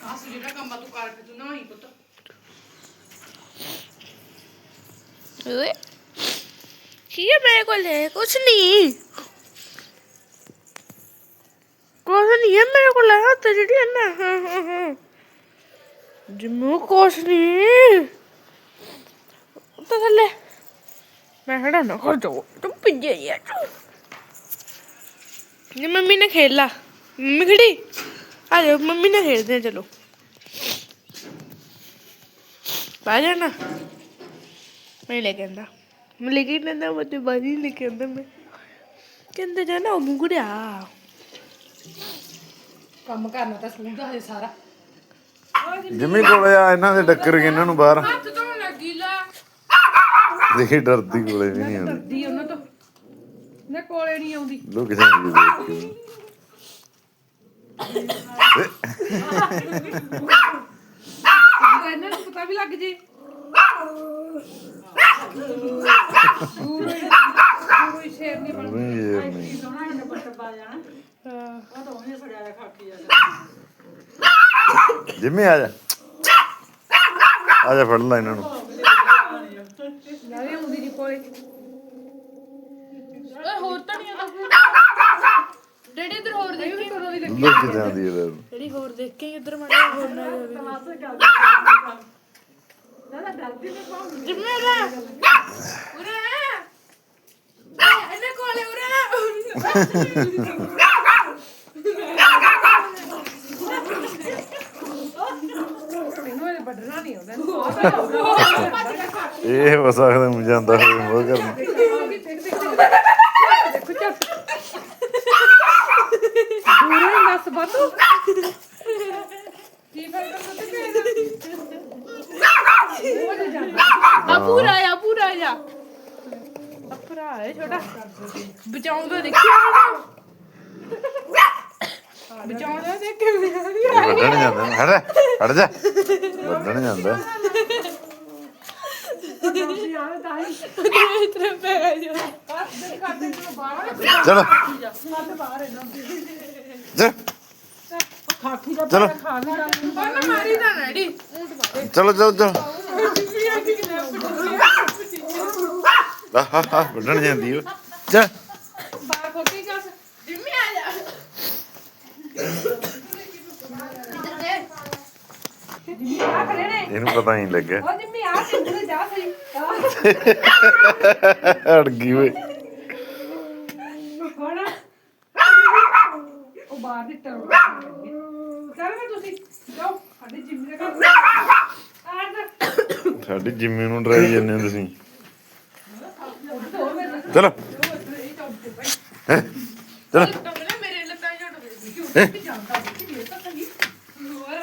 ਕਾਸ ਜਿਹੜਾ ਕੰਮ ਤੂੰ ਕਰ ਤੂੰ ਨਾ ਹੀ ਪੁੱਤ ਓਏ। ਕੀ ਹੈ ਮੇਰੇ ਕੋਲ? ਹੈ ਕੁਛ ਨਹੀਂ। ਕੁਛ ਨਹੀਂ ਹੈ ਮੇਰੇ ਕੋਲ ਹੈ ਤੇ ਜਿਹੜੀ ਹੈ ਨਾ। ਹਾਂ ਹਾਂ ਹਾਂ ਜਿੰਮੂ ਕੁਛ ਨਹੀਂ। ਤਾਂ ਥੱਲੇ। ਮੈਂ ਹੜਾ ਨਾ ਕਰ ਦੋ ਤੂੰ ਪਿੰਜੇ ਯਾਰ ਜੇ ਮੰਮੀ ਨੇ ਖੇਡ ਮੰਮੀ ਖੜੀ ਆ ਜਾਓ ਮੰਮੀ ਨੇ ਖੇਡਦੇ ਆ ਚਲੋ। ਬਾਹਰ ਜਾਣਾ ਮੈਂ ਲੈ ਕੇ ਆਂਦਾ ਮੈਂ ਲੈ ਕੇ ਆਂਦਾ ਮੈਂ ਤੇ ਬਾਜੀ ਲੈ ਕੇ ਆਂਦਾ ਮੈਂ। ਕਹਿੰਦੇ ਜਾਣਾ ਉਹ ਮੁਗੜਿਆ। ਕੰਮ ਕਰਨਾ ਤਾਂ ਸਕੂਲ ਦਾ ਹਜੇ ਸਾਰਾ। ਜਿੰਮੀ ਕੋਲੇ ਆ ਇਹਨਾਂ ਦੇ ਡੱਕਰ ਗਏ ਇਹਨਾਂ ਨੂੰ ਬਾਹਰ। ਹੱਥ ਧੋਣ ਲੱਗੀ ਲਾ। ਦੇਖੀ ਡਰਦੀ ਕੋਲੇ ਵੀ ਨਹੀਂ ਆਉਂਦੀ। ਡਰਦੀ ਉਹਨਾਂ ਤੋਂ। ਨਾ ਕੋਲੇ ਨਹੀਂ ਆਉਂਦੀ। ਲੋਕ ਕਿਸੇ ਨੂੰ ਦੇਖਦੀ ਤਾਂ ਇਹਨਾਂ ਨੂੰ ਪਤਾ ਵੀ ਲੱਗ ਜੇ। ਦੂਰੋਂ ਹੀ ਦੂਰੋਂ ਹੀ ਸ਼ੇਰ ਨਹੀਂ ਬਣ ਨਹੀਂ ਯਾਰ ਨਹੀਂ ਜਿੰਮੀ ਆ ਜਾ। ਆ ਜਾ ਫੜ ਲੈ ਇਹਨਾਂ ਨੂੰ। ਨਾਲੇ ਆਉਂਦੀ ਨਹੀਂ ਕੋਲੇ। ਓਏ ਹੋਰ ਤਾਂ ਨਹੀਂ ਆਦਾ ਡੈਡੀ ਇਧਰ ਹੋਰ ਦੇਖ। ਵੀ ਕਦੋਂ ਦੀ ਲੱਗੀ ਲੋਕ ਹੈ ਡੈਡੀ ਹੋਰ ਦੇਖ ਕੇ ਇਧਰ ਮਾੜਾ ਹੋਰ ਨਾ ਜਾਵੇ ਜਿੰਮੇ ਲਾ ਉਰੇ ਆ। ਏ, ਇਹਨੇ ਕੋਲੇ ਉਰੇ। ਇਹਨੂੰ ਨਹੀਂ ਆਉਂਦਾ ਇਹ ਹੋ ਸਕਦਾ ਮੁੰ ਜਾਂਦਾ ਹੋਵੇ ਉਹ ਕਰਨਾ ਦੇਖੋ ਚੱਲ ਦੂਰੋਂ ਬਾਤੂ ਕੀ ਫਾਇਦਾ ਪੁੱਤ ਕੇ ਉਹ ਨਹੀਂ ਜਾਂਦਾ ਆ ਪੂਰਾ ਆ ਪੂਰਾ ਆ। ਭਰਾ ਹੈ ਛੋਟਾ। ਬਚਾਉਂਦਾ ਦੇਖਿਆ ਬਚਾਉਂਦਾ ਦੇਖ ਕੇ ਵੱਢਣ ਜਾਂਦਾ ਹਟ ਹਟ ਜਾ ਵੱਢਣ ਜਾਂਦਾ। ਚਲੋ। ਚਲੋ। ਚਲੋ ਉਹਨੇ ਮਾਰੀ ਤਾਂ ਡੈਡੀ ਚਲੋ ਚਲੋ। ਚਲੋ ਲਾ ਹਾ, ਵੱਢਣ ਜਾਂਦੀ ਉਹ ਚੱਲ ਬਾਹਰ ਖੋਟੀ ਜਾ ਜਿੰਮੀ ਆ ਜਾ ਇਹਨੂੰ ਪਤਾ ਨਹੀਂ ਲੱਗਿਆ। ਉਹ ਜਿੰਮੀ ਆ ਕਿੱਥੇ ਜਾ ਸਹੀ ਅੜ ਗਈ ਓਏ। ਹੁਣ ਉਹ ਬਾਹਰ ਦੀ ਤੁਸੀਂ। ਸਾਡੇ ਜਿੰਮੀ ਦਾ ਘਰ। ਆ ਜਾ ਸਾਡੀ ਜਿੰਮੀ ਨੂੰ ਡਰਾਈ ਜਾਂਦੇ ਹੋ ਤੁਸੀਂ। ਚਲੋ। ਹੈਂ? ਚਲੋ। ਤੁਮਨੇ ਮੇਰੇ ਲੱਤਾਂ ਝੜ ਗਈ ਜਾਂਦਾ ਸੀ ਇਹ ਤਾਂ ਸਹੀ ਹੋਰ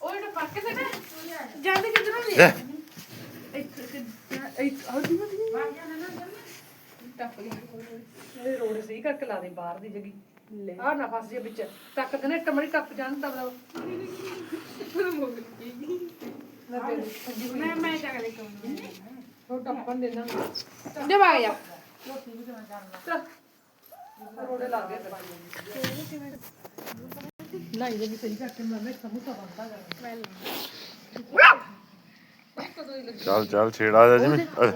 ਉਹ ਜਿਹੜਾ ਪੱਕ ਤੇ ਨਾ ਜਾਂਦੇ ਕਿਧਰੋਂ ਨਹੀਂ ਜਾ। ਇਹ ਰੋਡ ਸਹੀ ਕਰਕੇ ਲਾ ਦੇ ਬਾਹਰ ਦੀ ਜਗੀ ਆ ਨਾ ਫਸ ਜੇ ਵਿੱਚ। ਟੱਕ ਦੇ ਨੇ ਟਮੜੀ ਟੱਪ ਜਾਣ ਤਾਂ ਮੈਂ ਮੈਂ ਚੱਕ ਲੈ ਕੇ ਉਹ ਟੱਪਣ ਦੇ ਨਾ ਜਬ ਆ ਗਿਆ ਰੋੜੇ ਲਾ ਦੇ ਲਾਈ ਦੇ ਵੀ ਸਹੀ ਕਰਕੇ ਮੈਂ ਮੈਂ ਸਮੂਸਾ ਬੰਦਾ ਕਰ ਚੱਲ ਚੱਲ ਛੇੜਾ ਜਾ ਜਿੰਮੀ ਆ ਜਾ।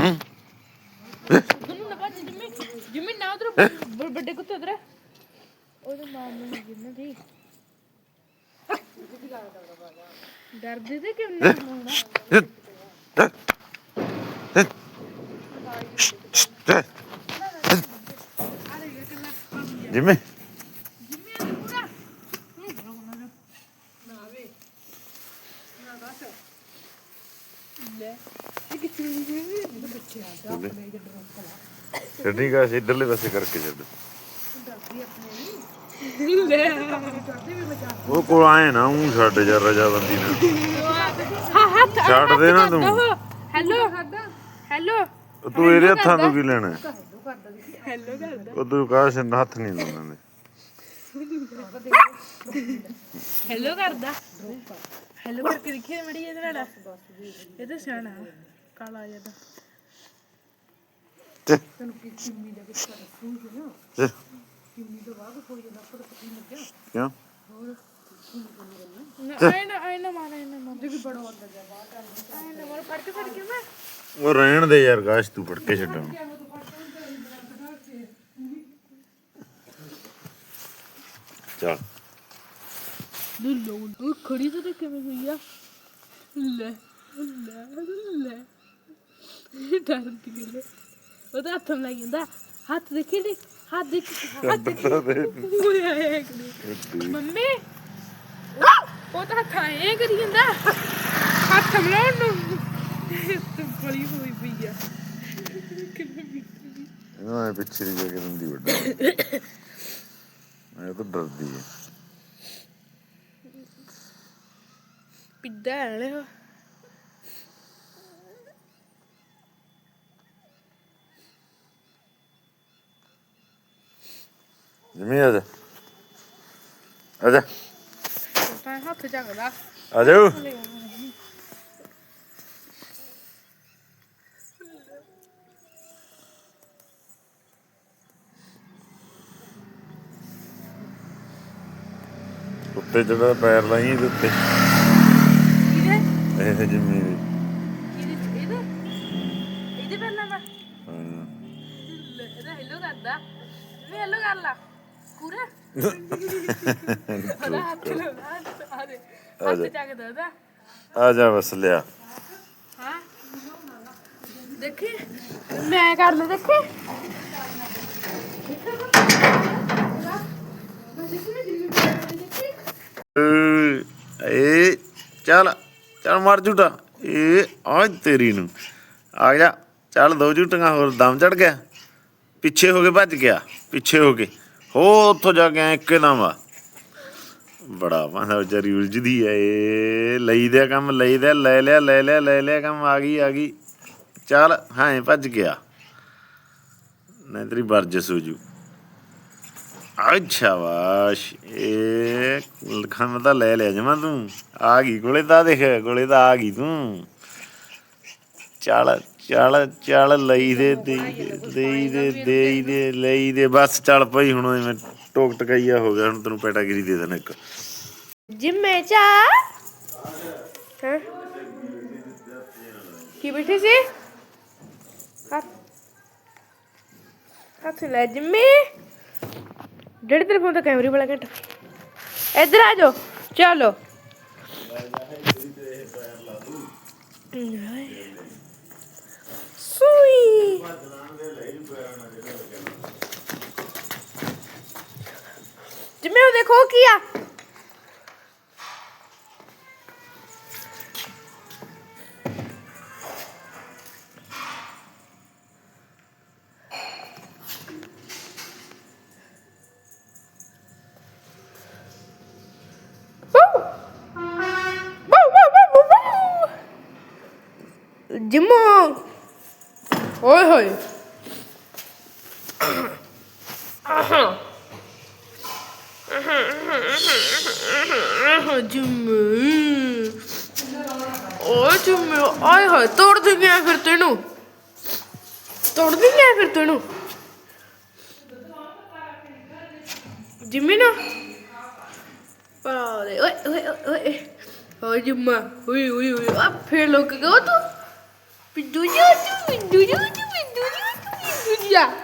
ਹੂੰ ਤੁਹਾਨੂੰ ਨਾ ਭੱਜ ਜਿੰਮੀ ਜਿੰਮੀ ਨਾ ਉਧਰ ਵੱਡੇ ਕੁੱਤੇ ਉਧਰ ਉਹਦੇ ਮਾਰ ਨੂੰ ਜਿੰਮੀ ਦੀ ਡਰਦੇ ਤੇ ਕਿਉਂ ਨਹੀਂ ਹੋਣਾ ਜਿੰਮੀ ਛੱਡੀ ਗਾ ਇਧਰਲੇ ਪਾਸੇ ਕਰਕੇ ਛੱਡ। ਉਹ ਕੋਲ ਆਏ ਨਾ ਉਹ ਛੱਡ ਜਾ ਰਜਾ ਬੰਦੀ ਨਾ ਹਾਂ ਹੱਥ ਛੱਡ ਦੇ ਨਾ ਤੂੰ। Hello hello. ਤੂੰ ਇਹਦੇ ਹੱਥਾਂ ਤੋਂ ਕੀ ਲੈਣਾ ਹੈਲੋ ਕਰਦਾ। ਉਹ ਤੂੰ ਕਾਹ ਸਿੰਦਾ ਹੱਥ ਨਹੀਂ ਲਾਉਣਾ ਨੇ ਹੈਲੋ ਕਰਦਾ। ਹੈਲੋ ਕਰਕੇ ਦੇਖੀਏ ਮੜੀ ਇਹਦੇ ਨਾਲ। ਇਹ ਤਾਂ ਸਿਆਣਾ ਕਾਲਾ ਜਿਹਾ ਤਾਂ। ਚੱਲ ਚੱਲ ਕਿੰਨੀ ਤੋਂ ਕੋਈ ਪਰ ਪਤਾ ਲੱਗਿਆ? ਕਿਉਂ? ਆਏ ਨਾ ਆਏ ਨਾ ਮਾਰ ਆਏ ਨਾ ਮਾਰ। ਜੇ ਵੀ ਬੜਾ ਹੁੰਦਾ ਜਾ ਬਾਹਰ ਆਏ ਨਾ ਮਾਰ ਫੜ ਕੇ ਫੜ ਕੇ ਮੈਂ। ਉਹ ਰਹਿਣ ਦੇ ਯਾਰ ਗਾਸ਼ ਤੂੰ ਫੜ ਕੇ ਛੱਡਾਂ। ਚੱਲ। ਲੈ ਲੋ। ਉਹ ਖੜੀ ਤਾਂ ਕਿਵੇਂ ਹੋਈ ਆ? ਲੈ ਲੈ ਲੈ। ਇਹ ਡਰਦੀ ਕਿਲੇ ਉਹਦਾ ਹੱਥ ਨਾਲ ਜਾਂਦਾ ਹੱਥ ਦੇਖੀ ਦੇ ਹੱਥ ਦੇਖ ਹੱਥ ਦੇਖੀ ਓਏ ਆਏ ਨੇ। ਮੰਮੀ ਉਹ ਤਾਂ ਹੱਥ ਆਏ ਕਰੀ ਜਾਂਦਾ ਹੱਥ ਮਲਾਉਣ ਨੂੰ ਤੂੰ ਬੜੀ ਹੋਈ ਪਈ ਆ ਇਹਨਾਂ ਨੇ ਪਿੱਛੇ ਦੀ ਜਗ੍ਹਾ ਦਿੰਦੀ ਵੱਡਾ ਮੈਂ ਤਾਂ ਡਰਦੀ ਹੈ ਪਿੱਦਾ ਹੈ ਲੈ ਜਿਮੀ ਆ ਜਾ ਆ ਜਾ ਤਾਂ ਹੱਥ ਜਗਦਾ ਆ ਜਾਓ ਉੱਤੇ ਜਿਹੜਾ ਪੈਰ ਲਾਈ ਇਹਦੇ ਉੱਤੇ ਇਹ ਜਿਮੀ ਦੀ ਆ ਜਾ ਬਸ ਲਿਆ। ਹਾਂ ਦੇਖੀ ਮੈਂ ਕਰ ਲੂ ਦੇਖੀ। ਏ ਚੱਲ ਚੱਲ ਮਰ ਝੂਟਾ। ਏ ਆ ਤੇਰੀ ਨੂੰ। ਆ ਜਾ ਚੱਲ ਦੋ ਝੂਟੀਆਂ ਹੋਰ ਦਮ ਚੜ ਗਿਆ। ਪਿੱਛੇ ਹੋ ਕੇ ਭੱਜ ਗਿਆ ਪਿੱਛੇ ਹੋ ਕੇ। ਹੋ ਉੱਥੋਂ ਜਾ ਕੇ ਆਇਆ ਇੱਕੇ ਆ ਬੜਾ ਮਾਨਾ ਵਿਚਾਰੀ ਉਲਝਦੀ ਐ ਏ ਲਈ ਕੰਮ, ਲਈ ਦੇ ਲੈ ਲਿਆ ਲੈ ਲਿਆ ਲੈ ਲਿਆ ਕੰਮ, ਆ ਗਈ ਆ ਗਈ। ਚੱਲ, ਹਾਂ ਭੱਜ ਗਿਆ। ਨਹੀਂ ਤੇਰੀ ਵਰਜਸ ਹੋ ਜੂ। ਅੱਛਾ ਵਾਸ਼, ਇਹ ਲਖਨ ਤਾਂ ਲੈ ਲਿਆ ਜਮਾ ਤੂੰ। ਆ ਗਈ, ਕੋਲੇ ਤਾਂ ਦੇਖ, ਕੋਲੇ ਤਾਂ ਆ ਗਈ ਤੂੰ। ਚੱਲ ਚੱਲ ਚੱਲ ਲਈ ਦੇ ਦੇਈ ਦੇ ਦੇਈ ਦੇ ਦੇਈ ਦੇ ਲਈ ਦੇ। ਬਸ ਚੱਲ ਪਈ ਹੁਣ ਮੈਂ ਟੋਕ ਟਕਾਈਆ ਹੋ ਗਿਆ ਹੁਣ ਤੈਨੂੰ ਪੈਟਾਗਰੀ ਦੇ ਦੇਣਾ ਇੱਕ। ਜਿੰਮੇ ਚਾ। ਹਾਂ? ਕੀ ਬੈਠੀ ਸੀ? ਹੱਥ ਹੱਥ ਲੈ ਜਿੰਮੇ। ਡੇਢ ਤੇਰੇ ਫੋਨ ਤਾਂ ਕੈਮਰੇ ਵਾਲਾ ਘੰਟਾ। ਇੱਧਰ ਆ ਜਾਓ ਚਲੋ। ਸੂਈ ਜਿੰਮੇ ਉਹ ਦੇਖੋ ਕੀ ਆ? ਜਿਮੋ ਓਏ ਹੋਏ। ਜਿਮੇ। ਓਏ ਜਿਮੇ, ਆਏ ਹੋਏ ਤੋੜ ਦਿੰਗੇ ਫਿਰ ਤੈਨੂੰ। ਤੋੜ ਦਿੰਗੇ ਫਿਰ ਤੈਨੂੰ। ਜਿਮੀ ਨਾ ਪਾਰੇ ਓਏ ਓਏ ਓਏ। ਓਏ ਜਿਮਾ, ਓਏ ਓਏ ਓਏ ਆ ਫੇਰ ਲੋਕ ਕਹੋ ਤੂੰ। ਪਿੱਡੂ ਜਾ, ਤੂੰ ਪਿੱਡੂ ਜਾ। ਪਿੱਡੂ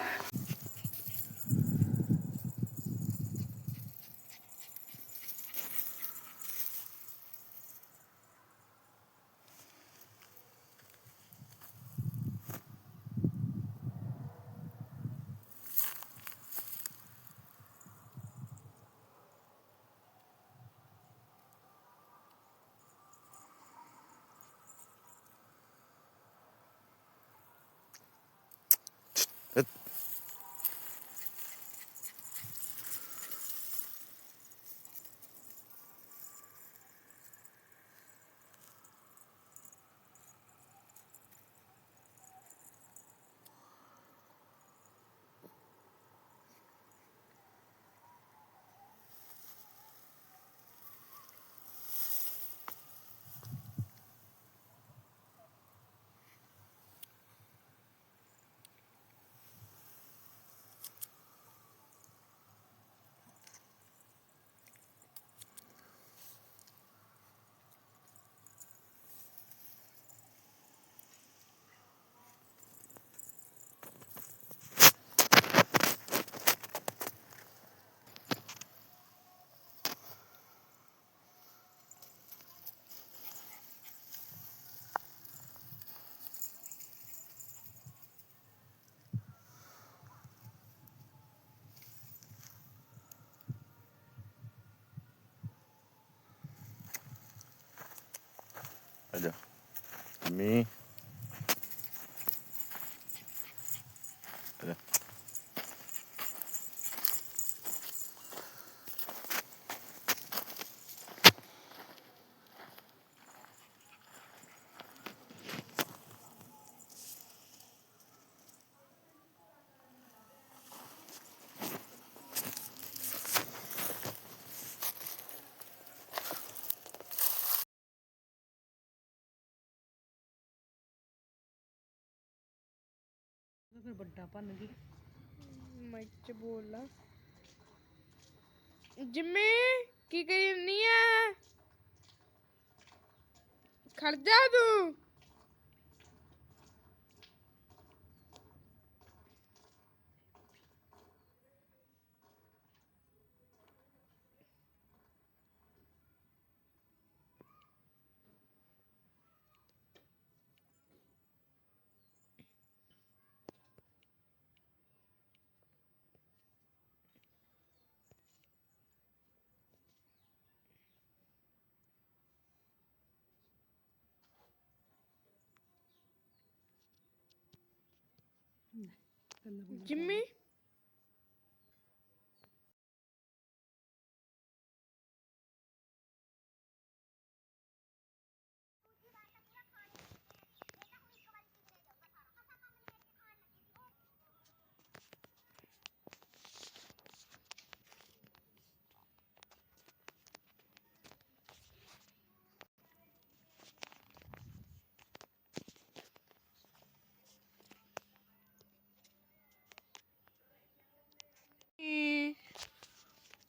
ਜਾ ਆਜਾ ਮੀ ਫਿਰ ਵੱਡਾ ਭੰਨ ਗਈ। ਮਾਈਕ ਚ ਜਿੰਮੀ ਕੀ ਕਰੀ ਨਹੀਂ ਆ ਖੜ ਜਾ ਤੂੰ। ਜਿੰਮੀ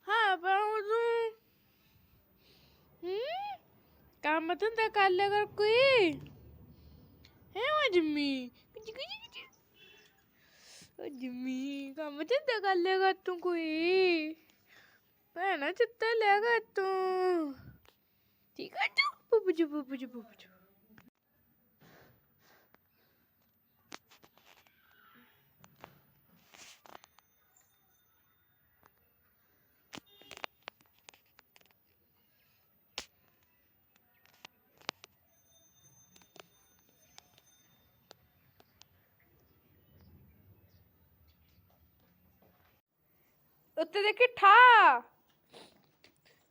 ਹਾਂ ਬਾਉਦੂ ਹੂੰ ਕੰਮ ਧੰਦਾ ਕਰ ਲਿਆ ਕਰ ਕੋਈ। ਹੈ ਉਹ ਜਿੰਮੀ? ਕੁਝ ਕੁਝ ਉਹ ਜਿੰਮੀ, ਕੰਮ ਧੰਦਾ ਕਰ ਲਿਆ ਕਰ ਤੂੰ ਕੋਈ। ਭੈਣਾ, ਚਿੱਤਾ ਲਿਆ ਕਰ ਤੂੰ ਠੀਕ ਆ ਤੂੰ ਬੁੱਬੂ ਜੀ ਬੁੱਬੂ ਜੀ ਬੁੱਬੂ ਜੀ ਉੱਤੇ ਦੇਖੀ ਠਾ।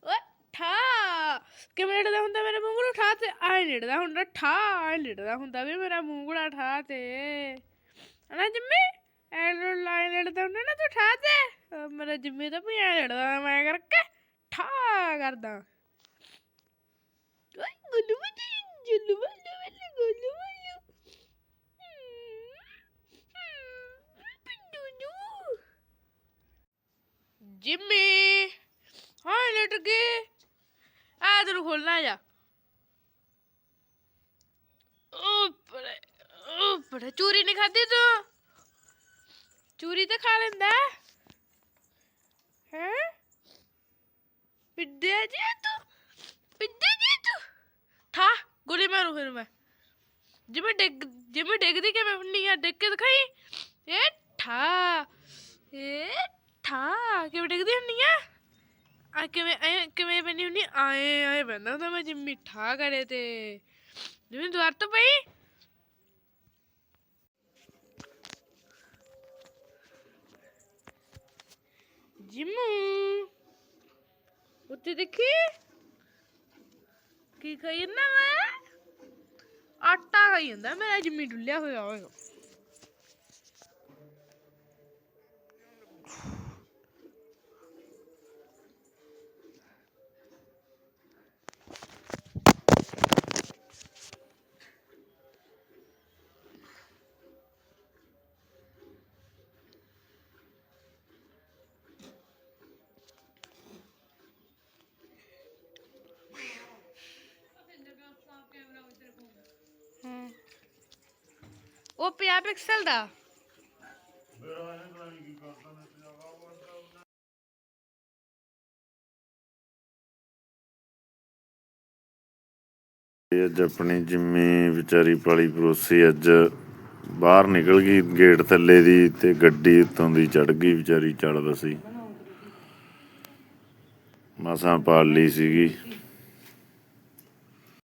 ਓਏ, ਠਾ। ਕਿਵੇਂ ਲੜਦਾ ਹੁੰਦਾ ਮੇਰੇ ਮੂੰਹ ਠਾ ਤੇ ਆਏ ਲੜਦਾ ਹੁੰਦਾ, ਠਾ ਆਏ ਲੜਦਾ ਹੁੰਦਾ ਵੀ ਮੇਰਾ ਮੂੰਹ ਠਾ ਤੇ। ਹਨਾ ਜਿੰਮੀ? ਐ ਲਾਈਨ ਲੜਦਾ ਹੁੰਦਾ ਨਾ ਤੂੰ ਠਾ ਤੇ। ਮੇਰਾ ਜਿੰਮੀ ਤਾਂ ਵੀ ਐ ਲੜਦਾ ਮੈਂ ਕਰਕੇ ਠਾ ਕਰਦਾ। ਓਏ, ਗੁੱਲੂ ਬੱਲੂ ਜੁੱਲੂ ਬੱਲੂ ਗੁੱਲੂ ਬੱਲੂ ਪਿੰਡੂ ਨੂੰ ਜਿੰਮੀ। ਹਾਂ ਲਟ ਗਏ ਆ ਤੈਨੂੰ ਖੋਲਣਾ ਜਾ। ਉੱਪਰ ਉੱਪਰ। ਚੂਰੀ ਨਹੀਂ ਖਾਦੀ ਤੂੰ? ਚੂਰੀ ਤਾਂ ਖਾ ਲੈਂਦਾ। ਹੈ? ਪਿੱਡਿਆ ਜੀ ਤੂੰ? ਪਿੱਡੇ ਜੀ ਤੂੰ? ਠਾ, ਗੋਲੀ ਮਾਰੂ ਫਿਰ ਮੈਂ। ਜਿਵੇਂ ਡਿੱਗ, ਜਿਵੇਂ ਡਿੱਗਦੀ ਕਿ ਮੈਂ ਹੁੰਨੀ ਆ? ਡਿੱਗ ਕੇ ਦਿਖਾਈ? ਇਹ ਠਾ, ਇਹ ਠਾ ਕਿਵੇਂ ਡਿੱਗਦੀ ਹੁੰਨੀ ਆ? ਆ ਕਿਵੇਂ, ਐਂ ਕਿਵੇਂ ਬਣੀ ਹੁੰਨੀ ਆਏ ਆਏ ਬੰਦਾ ਤਾਂ ਮੈਂ ਜਿਵੇਂ ਮਿੱਠਾ ਕਰੇ ਤੇ। ਜਿਵੇਂ ਦੁਆਰ ਤੋਂ ਪਈ? ਜਿਮੂ ਉੱਤੇ ਦੇਖੀ? ਕੀ ਖਾਈ ਨਾ ਮੈਂ? ਆਟਾ ਖਾਈ ਜਾਂਦਾ, ਮੇਰਾ ਜਿੰਮੀ ਡੁੱਲਿਆ ਹੋਇਆ ਹੋਏਗਾ ਉਹ 50 ਪਿਕਸਲ ਦਾ। ਇਹ ਅੱਜ ਆਪਣੀ ਜਿੰਮੀ ਵਿਚਾਰੀ ਪਾਲੀ ਪਰੋਸੀ ਅੱਜ ਬਾਹਰ ਨਿਕਲ ਗਈ, ਗੇਟ ਥੱਲੇ ਦੀ ਤੇ ਗੱਡੀ ਉੱਤੋਂ ਦੀ ਚੜ ਗਈ ਵਿਚਾਰੀ ਚੜ ਸੀ। ਮਸਾਂ ਪਾਲ ਲਈ ਸੀਗੀ।